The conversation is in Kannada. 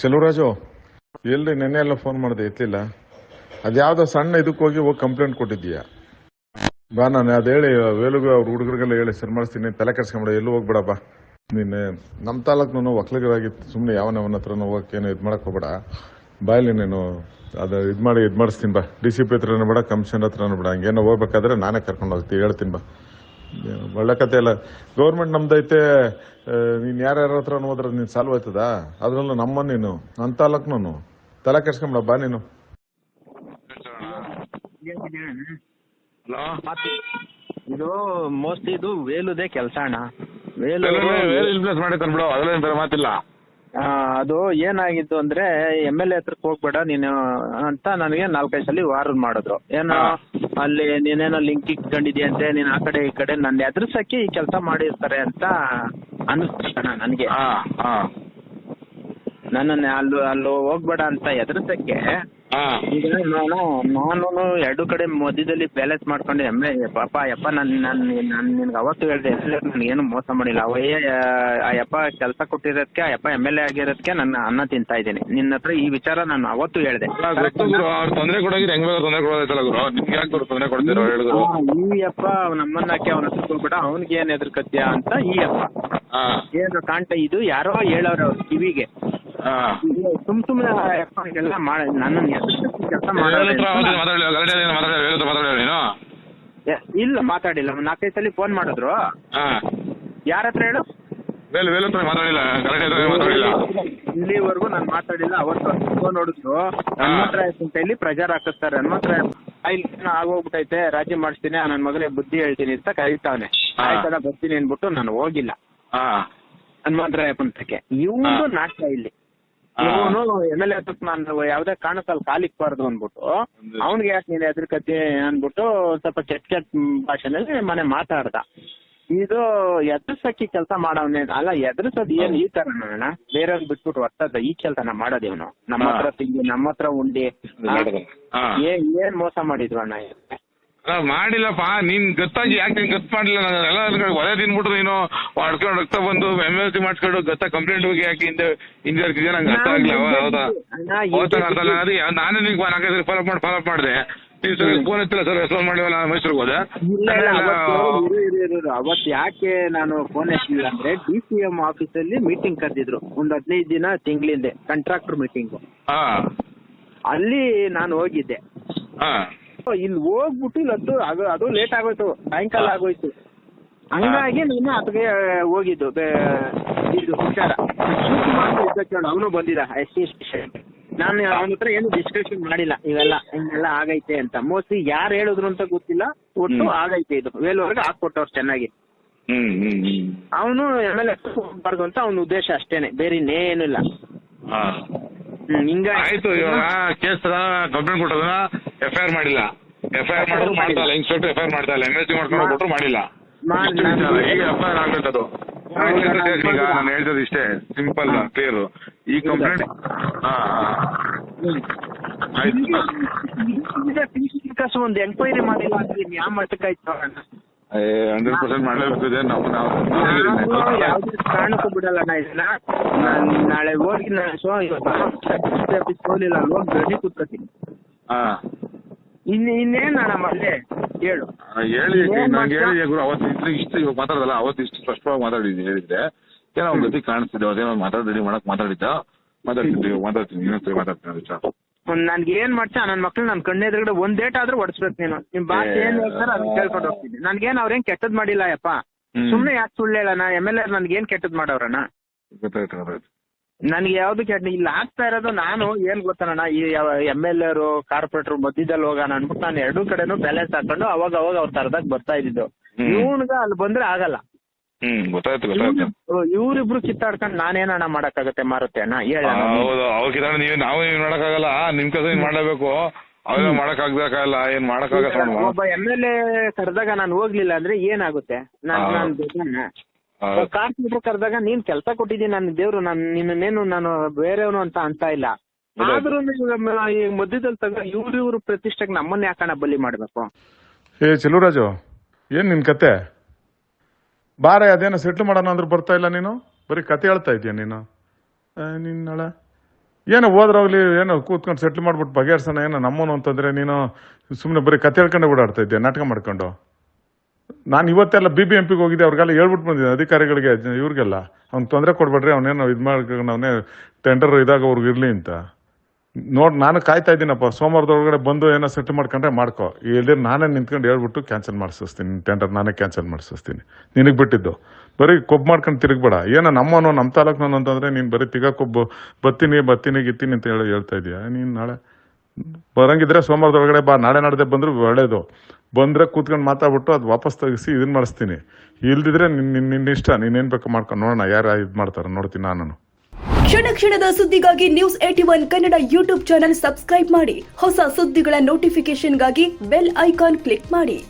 ಚೆಲುವರಾಜು ಎಲ್ರಿ ನೆನ್ನೆ ಎಲ್ಲ ಫೋನ್ ಮಾಡಿದೆ ಎತ್ತಲಿಲ್ಲ ಅದ್ಯಾವ್ದೋ ಸಣ್ಣ ಇದಕ್ಕೆ ಹೋಗಿ ಹೋಗಿ ಕಂಪ್ಲೇಂಟ್ ಕೊಟ್ಟಿದ್ದೀಯಾ? ಬಾ ನಾನು ಅದು ಹೇಳಿ, ವೇಲುಗು ಅವ್ರ ಹುಡುಗರಿಗೆಲ್ಲ ಹೇಳಿ, ಸರ್ ಮಾಡಿಸ್ತೀನಿ, ತಲೆ ಕೆಡ್ಸ್ಕೊಂಬಿಡ, ಎಲ್ಲೂ ಹೋಗ್ಬೇಡ ಬಾ. ನೀನು ನಮ್ಮ ತಾಲೂಕ್ನು ಒಕ್ಕಲಿಗರಾಗಿತ್ತು ಸುಮ್ಮನೆ ಯಾವನವನ ಹತ್ರ ಹೋಗಕ್ಕೇನು ಇದು ಮಾಡಕ್ಕೆ ಹೋಗ್ಬೇಡ. ಬಾಯಲ್ಲಿ ನೀನು, ಅದು ಇದು ಮಾಡಿ, ಇದು ಮಾಡಿಸ್ತೀನಿ ಬಾ. ಡಿ ಸಿ ಪಿ ಹತ್ರನೂ ಬೇಡ ಕಮಿಷನ್ ಹತ್ರನೂ ಬೇಡ, ಹಂಗೇನೋ ಹೋಗ್ಬೇಕಾದ್ರೆ ನಾನೇ ಕರ್ಕೊಂಡು ಹೋಗ್ತೀನಿ, ಹೇಳ್ತೀನಿ ಬಾ. ಒಳ್ಳೆ ಕತೆ ಇಲ್ಲ ಗೌರ್ಮೆಂಟ್ ನಮ್ದೈತೆ ನೀನು ಯಾರ್ಯಾರ ಹತ್ರ ಹೋದ್ರೆ ನೀನ್ ಸಾಲ್ವ್ ಆಯ್ತದ? ಅದ್ರಲ್ಲೂ ನಮ್ಮ ನೀನು ನನ್ನ ತಾಲೂಕ್ನು ತಲೆ ಕೆಡ್ಸ್ಕೊಂಬಿಡ ಬಾ ನೀನು. ಇದು ಮೋಸ್ಟ್ಲಿ ಇದು ವೇಲುದೇ ಕೆಲಸ ಅಣ್ಣ ವೇಲು ವೇಲ್ ಇನ್ಫ್ಲೂಯೆನ್ಸ್ ಮಾಡಿ ತಂದ್ಬಿಡು ಅದ್ರಲ್ಲಿ ಮಾತಿಲ್ಲ. ಆ, ಅದು ಏನಾಗಿತ್ತು ಅಂದ್ರೆ ಎಂ ಎಲ್ ಎ ಹತ್ರಕ್ಕೆ ಹೋಗ್ಬೇಡ ನೀನು ಅಂತ ನನಗೆ ನಾಲ್ಕೈದು ಸಲ ವಾರನ್ ಮಾಡಿದ್ರು. ಏನೋ. ಅಲ್ಲಿ ನೀನೇನೋ ಲಿಂಕ್ ಇಟ್ಕೊಂಡಿದ್ಯಂತೆ ನೀನ್ ಆ ಕಡೆ ಈ ಕಡೆ ನನ್ನ ಎದುರ್ಸಕ್ಕೆ ಈ ಕೆಲಸ ಮಾಡಿರ್ತಾರೆ ಅಂತ ಅನಿಸ್ತಣ್ಣ ನನಗೆ. ಹಾ ಹಾ. ನನ್ನನ್ನ ಅಲ್ಲಿ ಅಲ್ಲಿ ಹೋಗ್ಬೇಡ ಅಂತ ಎದುರ್ಸಕ್ಕೆ ಈಗ ನಾನು ನಾನು ಎರಡು ಕಡೆ ಮಧ್ಯದಲ್ಲಿ ಬ್ಯಾಲೆನ್ಸ್ ಮಾಡ್ಕೊಂಡು. ಪಾಪ ಯಪ್ಪ ನಾನು ನನ್ ನಾನು ನಿನ್ಗೆ ಅವತ್ತು ಹೇಳಿದೆ ನನ್ಗೆ ಏನು ಮೋಸ ಮಾಡಿಲ್ಲ. ಅವಯ್ಯ ಆ ಯಪ್ಪ ಕೆಲಸ ಕೊಟ್ಟಿರೋದಕ್ಕೆ ಆ ಯಪ್ಪ ಎಂ ಎಲ್ ಎ ಆಗಿರೋದಕ್ಕೆ ನನ್ನ ಅನ್ನ ತಿಂತಾ ಇದ್ದೀನಿ. ನಿನ್ನ ಹತ್ರ ಈ ವಿಚಾರ ನಾನು ಅವತ್ತು ಹೇಳಿದೆ. ಅಲ್ಲ, ಗೊತ್ತು ಗುರು ಅವ್ರು ತೊಂದರೆ ಕೊಡೋಗಿದ್ರೆ ಹೆಂಗ್ ಬೇಕಾದ್ರೆ ತೊಂದರೆ ಕೊಡೋದೈತಲ್ಲ ಗುರು? ನಿಮ್ಗೆ ಯಾಕೆ ಗುರು ತೊಂದರೆ ಕೊಡ್ತೀರೋ ಹೇಳಿದ್ರು ಈ ಯಪ್ಪ ನಮ್ಮನ್ನ ಹಾಕಿ ಅವನ ಹತ್ರ ಹೋಗ್ಬೇಡ ಅವನಿಗೆ ಏನ್ ಎದುರ್ಕತ್ಯ ಅಂತ ಈ ಯಪ್ಪ. ಏನು ಕಾಣ್ತಾ ಇದು ಯಾರೋ ಹೇಳೋರು ಅವ್ರ ಕಿವಿಗೆ. ಸುಮ್ ಸುಮ್ನೆ ಎಲ್ಲ ಮಾಡ ನನ್ನ ಕೆಲಸ ಇಲ್ಲ. ಮಾತಾಡಿಲ್ಲ. ನಾಲ್ಕೈದು ಸಲ ಫೋನ್ ಮಾಡಿದ್ರು. ಹಾ. ಯಾರ ಹತ್ರ ಹೇಳು? ವೇಲ್ ವೇಲ್ ಹತ್ರ ಮಾತಾಡಿಲ್ಲ ಗಲಾಟೆ ಹತ್ರ ಮಾತಾಡಿಲ್ಲ. ಇಲ್ಲಿವರೆಗೂ ನಾನು ಮಾತಾಡಿಲ್ಲ. ಅವತ್ತು ಫೋನ್ ಹೊಡೆದ್ರು ಹನುಮಂತರಾಯ ಅಂತ ಹೇಳಿ ಪ್ರಜಾರ್ ಹಾಕಿಸ್ತಾರೆ ಹನುಮಂತರಾಯ ಇಲ್ಲಿ ಆಗೋಗ್ಬಿಟ್ಟೈತೆ ರಾಜಿ ಮಾಡಿಸ್ತೀನಿ ನನ್ನ ಮಗನೇ ಬುದ್ಧಿ ಹೇಳ್ತೀನಿ ಅಂತ ಕರೀತಾವನೆ. ಬರ್ತೀನಿ ಅನ್ಬಿಟ್ಟು ನಾನು ಹೋಗಿಲ್ಲ. ಹನುಮಂತರಾಯ ಪಂಥಕ್ಕೆ ಇವನು. ನಾಟಕ ಇಲ್ಲಿ. ಎಂ ಎಲ್ ಎ ನಾನು ಯಾವ್ದೇ ಕಾರಣಕ್ಕಲ್ಲಿ ಕಾಲಿಕ್ಬಾರ್ದು ಅನ್ಬಿಟ್ಟು ಒಂದು- ಅವ್ನಿಗೆ ಯಾಕೆ ನೀನು ಎದುರ್ಕತಿ ಅನ್ಬಿಟ್ಟು ಸ್ವಲ್ಪ ಕೆಟ್ಟ ಕೆಟ್ಟ ಭಾಷೆನಲ್ಲಿ ಮನೆ ಮಾತಾಡ್ದ. ಇದು ಎದುರ್ಸಕ್ಕಿ ಕೆಲಸ ಮಾಡವನೇ ಅಲ್ಲ ಎದುರ್ಸೋದ್ ಏನ್ ಈ ತರ ಅಣ್ಣ ಬೇರೆಯವ್ರ್ ಬಿಟ್ಬಿಟ್ಟು ಒತ್ತದ ಈ ಕೆಲಸನ ಮಾಡೋದ್ ಇವನು. ನಮ್ಮ. ಹತ್ರ ತಿಂಡಿ ನಮ್ಮ ಹತ್ರ ಉಂಡಿ. ಏನ್ ಏನ್ ಮೋಸ ಮಾಡಿದ್ವು ಅಣ್ಣ ಇವ್ರಿಗೆ? ಅಲ್ಲ ಮಾಡಿಲ್ಲಪ್ಪ. ನೀನ್ ಗೊತ್ತಾಗಿ ಯಾಕೆ ಗೊತ್ತ ಗೊತ್ತು ಮಾಡಿಲ್ಲ ನಾನು ಎಲ್ಲ ಒಲೆ ತಿನ್ಬಿಟ್ಟು ನೀನು. ಹೊಡ್ಕೊಂಡು ರಕ್ತ ಬಂದು ಎಂ ಎಲ್ ಸಿ ಮಾಡ್ಕೊಂಡು ಗೊತ್ತಾ ಕಂಪ್ಲೇಂಟ್ ಹೋಗಿ ಯಾಕೆ ಹಿಂದೆ ಹಿಂದೆ ಹಾಕಿದ್ಯಾ ನಂಗೆ ಅರ್ಥ ಆಗ್ಲಿಲ್ಲ. ಹೌದಾ? ಹೋಗ್ತಾ ಅರ್ಥ ಅದೇ ನಾನೇ ನಿಂಗೆ ನಾಲ್ಕೈದು ಫಾಲೋ ಮಾಡಿ ಫಾಲೋ ಮಾಡಿದೆ. ಸರ್ ಫೋನ್ ಎತ್ತಿಲ್ಲ ಸರ್ ಫೋನ್ ಮಾಡಿವಲ್ಲ ನಾನು ಮೈಸೂರಿಗೆ ಹೋದೆ. ಅವತ್ತು ಯಾಕೆ ನಾನು ಫೋನ್ ಎತ್ತಲಿಲ್ಲ ಅಂದ್ರೆ ಡಿ ಸಿ ಎಂ ಆಫೀಸಲ್ಲಿ ಮೀಟಿಂಗ್ ಕರೆದಿದ್ರು. ಒಂದ್ ಹದಿನೈದು ದಿನ ತಿಂಗಳಿಂದೆ ಕಾಂಟ್ರಾಕ್ಟರ್ ಮೀಟಿಂಗ್ ಹಾ. ಅಲ್ಲಿ ನಾನು ಹೋಗಿದ್ದೆ. ಹಾ. ಇಲ್ಲಿ ಹೋಗ್ಬಿಟ್ಟು ಇಲ್ಲಿ ಅದು ಅದು ಲೇಟ್ ಆಗೋಯ್ತು. ಸಾಯಂಕಾಲ ಆಗೋಯ್ತು. ಹಂಗಾಗಿ ನಾನು ಅದಕ್ಕೆ ಹೋಗಿದ್ದು. ಇದು ಹುಷಾರ. ಅವನು ಬಂದಿದ್ದ ಎಸ್ ಸಿ ನಾನು ಅವನ ಹತ್ರ ಏನು ಡಿಸ್ಕಷನ್ ಮಾಡಿಲ್ಲ. ಇವೆಲ್ಲ ಹಿಂಗೆಲ್ಲ ಆಗೈತೆ ಅಂತ. ಮೋಸ್ಟ್ಲಿ ಯಾರು ಹೇಳಿದ್ರು ಅಂತ ಗೊತ್ತಿಲ್ಲ. ಒಟ್ಟು ಆಗೈತೆ ಇದು. ಮೇಲ್ವರೆಗೆ ಹಾಕ್ಕೊಟ್ಟವ್ರು ಚೆನ್ನಾಗಿ. ಅವನು ಎಂ ಎಲ್ ಹೋಗ್ಬಾರ್ದು ಅಂತ ಅವನ ಉದ್ದೇಶ ಅಷ್ಟೇನೆ. ಬೇರೆ ಇನ್ನೇನಿಲ್ಲ ಹ್ಮ್ ಹಿಂಗಾಗಿ ಆಯ್ತು ಇವಾಗ ಕೇಸ್ ಕಂಪ್ಲೇಂಟ್ ಕೊಟ್ಟೋದನ್ನ ಎಫ್ ಐ ಆರ್ ಮಾಡಿಲ್ಲ ಎಫ್ ಐ ಆರ್ ಮಾಡಿದ್ರು ಮಾಡ್ತಾ ಇಲ್ಲ ಇನ್ಸ್ಪೆಕ್ಟರ್ ಎಫ್ ಐ ಆರ್ ಮಾಡ್ತಾ ಇಲ್ಲ ಸಿ ಮಾಡ್ಕೊಂಡು ಕೊಟ್ಟರು ಮಾಡಿಲ್ಲ ಮಾಡ್- ಇಷ್ಟು ವಿಚಾರ. ಈಗ ಎಫ್ ಐ ಆರ್ ಆಗ್ಬಿಟ್ಟದು ಈಗ ನಾನು ಹೇಳ್ತದ್ದು ಇಷ್ಟೇ ಸಿಂಪಲ್ ಕ್ಲಿಯರ್ ಈ ಕಂಪ್ಲೇಂಟ್ ಹಾ ಆಯ್ತು ವಿಕಾಸ ಒಂದು ಎಂಕ್ವೈರಿ ಮಾಡಿಲ್ಲ ಅಂದ್ರೆ ಇನ್ ಯಾವ ಮಟ್ಟಕ್ಕಾಯ್ತು ಅಣ್ಣ? ಹಂಡ್ರೆಡ್ ಪರ್ಸೆಂಟ್ ಮಾಡಲೇಬೇಕಿದೆ ನಾವು ನಾವು ಯಾವ್ದೇ ಕಾರಣಕ್ಕೂ ಬಿಡಲ್ಲ ಅಣ್ಣ ಇದನ್ನ ನಾನ್ ನಾಳೆ ಹೋಗಿ ನಾನು ಸೊ ಇವತ್ತು ಹೋಗ್ಲಿಲ್ಲ ಅಲ್ಲಿ ಹೋಗಿ ಗಡಿ ಕೂತ್ಕೊತೀನಿ ಹಾ ಇನ್ ಇನ್ನೇನ್ ಅಣ್ಣ ಮತ್ತೆ ಹೇಳು. ಹೇಳಿ ಏನ್ ನಂಗೆ? ಹೇಳಿ ಗುರು ಅವತ್ತು ಇಷ್ಟು ಇಷ್ಟು ಇವಾಗ ಮಾತಾಡಲ್ಲ ಅವತ್ತು ಇಷ್ಟು ಸ್ಪಷ್ಟವಾಗಿ ಮಾತಾಡಿದ್ವಿ ಹೇಳಿದ್ರೆ. ಏನೋ ಅವ್ನ ಗತಿ ಕಾಣಿಸ್ತಿದ್ದೆ ಅದೇನೋ ಮಾತಾಡಿ ಮಾಡಕ್ ಮಾತಾಡಿದ್ದ? ಮಾತಾಡ್ತಿದ್ವಿ ಮಾತಾಡ್ತೀನಿ ಇನ್ನೊಂದ್ಸರಿ ಮಾತಾಡ್ತೀನಿ ಅದು ವಿಚಾರ ಒಂದ್ ನನ್ಗೆ ಏನ್ ಮಾಡ್ತಾ ನನ್ನ ಮಕ್ಳು ನನ್ ಕಣ್ಣೆದುರುಗಡೆ ಒಂದ್ ಡೇಟ್ ಆದ್ರೂ ಹೊಡ್ಸ್ಬೇಕು ನೀನು. ನಿಮ್ ಭಾಷೆ ಏನ್ ಹೇಳ್ತಾರ ಅದನ್ನ ಕೇಳ್ಕೊಂಡು ಹೋಗ್ತೀನಿ. ನನ್ಗೇನ್ ಅವ್ರೇನ್ ಕೆಟ್ಟದ್ ಮಾಡಿಲ್ಲ ಯಪ್ಪ. ಹ್ಮ್. ಸುಮ್ನೆ ಯಾಕೆ ಸುಳ್ಳು ಹೇಳಣ? ಎಂ ಎಲ್ ಎ ಏನ್ ಕೆಟ್ಟದ್ ಮಾಡವ್ರಣ್ಣ ಗೊತ್ತಾಯ್ತು ಗೊತ್ತಾಯ್ತು. ನನಗೆ ಯಾವ್ದು ಕೆಟ್ಟ ಇಲ್ಲಿ ಆಗ್ತಾ ಇರೋದು ನಾನು ಏನ್ ಗೊತ್ತಣ್ಣ ಈ ಎಂ ಎಲ್ ಎರು ಕಾರ್ಪೊರೇಟರ್ ಮಧ್ಯದಲ್ಲಿ ಹೋಗೋಣ ಅನ್ಬಿಟ್ಟು ನಾನು ಎರಡೂ ಕಡೆನೂ ಬ್ಯಾಲೆನ್ಸ್ ಹಾಕೊಂಡು ಅವಾಗ ಅವಾಗ ಅವ್ರ ತರದಾಗ ಬರ್ತಾ ಇದ್ದಿದ್ದು. ಇವನ್ಗ ಅಲ್ಲಿ ಬಂದ್ರೆ ಆಗಲ್ಲ. ಹ್ಮ್ ಗೊತ್ತಾಯ್ತು ಗೊತ್ತಾಯ್ತು. ಇವ್ರು- ಇವ್ರಿಬ್ರು ಕಿತ್ತಾಡ್ಕೊಂಡು ನಾನೇನಣ್ಣ ಮಾಡಕ್ಕಾಗತ್ತೆ ಮಾರುತ್ತೆ ಅಣ್ಣ? ಹೇಳ ಹೌದು ನೀವು ನಾವು ಏನ್ ಮಾಡಕ್ಕಾಗಲ್ಲ? ನಿಮ್ ಕೆಲಸ ಏನ್ ಮಾಡ್ಲೇಬೇಕು. ಅವೆಲ್ಲ ಮಾಡಕ್ ಆಗ್ಬೇಕಾಗಲ್ಲ ಏನ್ ಮಾಡಕ್ಕಾಗಲ್ಲ? ಒಬ್ಬ ಎಂ ಎಲ್ ಎ ಕರೆದಾಗ ನಾನು ಹೋಗ್ಲಿಲ್ಲ ಅಂದ್ರೆ ಏನಾಗುತ್ತೆ? ನಾನು ನಾನು? ಕಾರ್ಪೊರೇಟರ್ ಕರೆದಾಗ ನೀನ್ ಕೆಲಸ ಕೊಟ್ಟಿದ್ದೀನಿ ನನ್ನ ದೇವ್ರು ನಾನು ನಿನ್ನೇನು ನಾನು ಬೇರೆಯವನು ಅಂತ ಅಂತ ಇಲ್ಲ. ಆದ್ರೂ ಈ ಮಧ್ಯದಲ್ಲಿ ತಗ ಇವ್ರು ಇವ್ರ ಪ್ರತಿಷ್ಠೆಗೆ ನಮ್ಮನ್ನ ಯಾಕಣ ಬಲಿ ಮಾಡ್ಬೇಕು? ಏ ಚೆಲುವರಾಜು ಏನ್ ನಿನ್ ಕತೆ? ಬಾರ ಅದೇನೋ ಸೆಟ್ಲ್ ಮಾಡೋಣ ಅಂದ್ರೆ ಬರ್ತಾ ಇಲ್ಲ ನೀನು? ಬರೀ ಕತೆ ಹೇಳ್ತಾ ಇದೀಯ ನೀನು? ನಿನ್ನಳ. ಏನೋ ಹೋದ್ರೋಗ್ಲಿ ಏನೋ ಕೂತ್ಕೊಂಡು ಸೆಟ್ಲ್ ಮಾಡ್ಬಿಟ್ಟು ಬಗೆಹರ್ಸೋಣ ಏನೋ ನಮ್ಮನು ಅಂತಂದ್ರೆ ನೀನು ಸುಮ್ಮನೆ ಬರೀ ಕತೆ ಹೇಳ್ಕೊಂಡೆ ಓಡಾಡ್ತಾ ಇದ್ದೀಯ ನಾಟಕ ಮಾಡ್ಕೊಂಡು? ನಾನು ಇವತ್ತೆಲ್ಲ ಬಿ ಬಿ ಎಂ ಪಿಗೆ ಹೋಗಿದ್ದೆ, ಅವ್ರಿಗೆಲ್ಲ ಹೇಳ್ಬಿಟ್ಟು ಬಂದಿದ್ದೆ ಅಧಿಕಾರಿಗಳಿಗೆ, ಇವ್ರಿಗೆಲ್ಲ. ಅವ್ನು ತೊಂದರೆ ಕೊಡ್ಬೇಡ್ರಿ, ಅವನೇನು ಇದು ಮಾಡ್ಕೊಂಡು ಅವನೇ ಟೆಂಡರ್ ಇದಾಗ ಅವ್ರಿಗೆ ಇರಲಿ ಅಂತ. ನೋಡಿ, ನಾನು ಕಾಯ್ತಾ ಇದ್ದೀನಪ್ಪ, ಸೋಮವಾರದೊಳಗಡೆ ಬಂದು ಏನೋ ಸೆಟ್ ಮಾಡ್ಕೊಂಡ್ರೆ ಮಾಡ್ಕೋ. ಇಲ್ದಿರ ನಾನೇ ನಿಂತ್ಕೊಂಡು ಹೇಳ್ಬಿಟ್ಟು ಕ್ಯಾನ್ಸಲ್ ಮಾಡಿಸ್ತೀನಿ ಟೆಂಡರ್ ನಾನೇ ಕ್ಯಾನ್ಸಲ್ ಮಾಡಿಸ್ತೀನಿ ನಿನಗೆ ಬಿಟ್ಟಿದ್ದು. ಬರೀ ಕೊಬ್ಬು ಮಾಡ್ಕೊಂಡು ತಿರುಗ್ಬೇಡ. ಏನೋ ನಮ್ಮನು ನಮ್ಮ ತಾಲೂಕ್ನವನು ಅಂತಂದ್ರೆ ನೀನು ಬರೀ ತಿಗ ಕೊಬ್ಬು, ಬತ್ತೀನಿ ಬತ್ತೀನಿ, ಗಿತ್ತೀನಿ ಅಂತ ಹೇಳಿ ಹೇಳ್ತಾ ಇದೀಯ? ನೀನು ನಾಳೆ ಬರಂಗಿದ್ರೆ ಸೋಮವಾರದೊಳಗಡೆ ಬಾ, ನಾಳೆ ನಾಡ್ದೆ ಬಂದರೂ ಒಳ್ಳೇದು. ಬಂದ್ರೆ ಕೂತ್ಕೊಂಡು ಮಾತಾಡ್ಬಿಟ್ಟು ಅದು ವಾಪಸ್ ತೆಗಿಸಿ ಇದನ್ನ ಮಾಡಿಸ್ತೀನಿ. ಇಲ್ದಿದ್ರೆ ನಿನ್ನ ನಿನ್- ನಿನ್ನ ಇಷ್ಟ ನೀನೇನ್ ಬೇಕು ಮಾಡ್ಕೊಂಡು ನೋಡೋಣ, ಯಾರು ಇದು ಮಾಡ್ತಾರೆ, ನೋಡ್ತೀನಿ ನಾನು ಕ್ಷಣ ಕ್ಷಣದ ಸುದ್ದಿಗಾಗಿ news eighty one Kannada YouTube channel subscribe ಮಾಡಿ. ಹೊಸ ಸುದ್ದಿಗಳ ನೋಟಿಫಿಕೇಶನ್ಗಾಗಿ ಬೆಲ್ ಐಕಾನ್ ಕ್ಲಿಕ್ ಮಾಡಿ.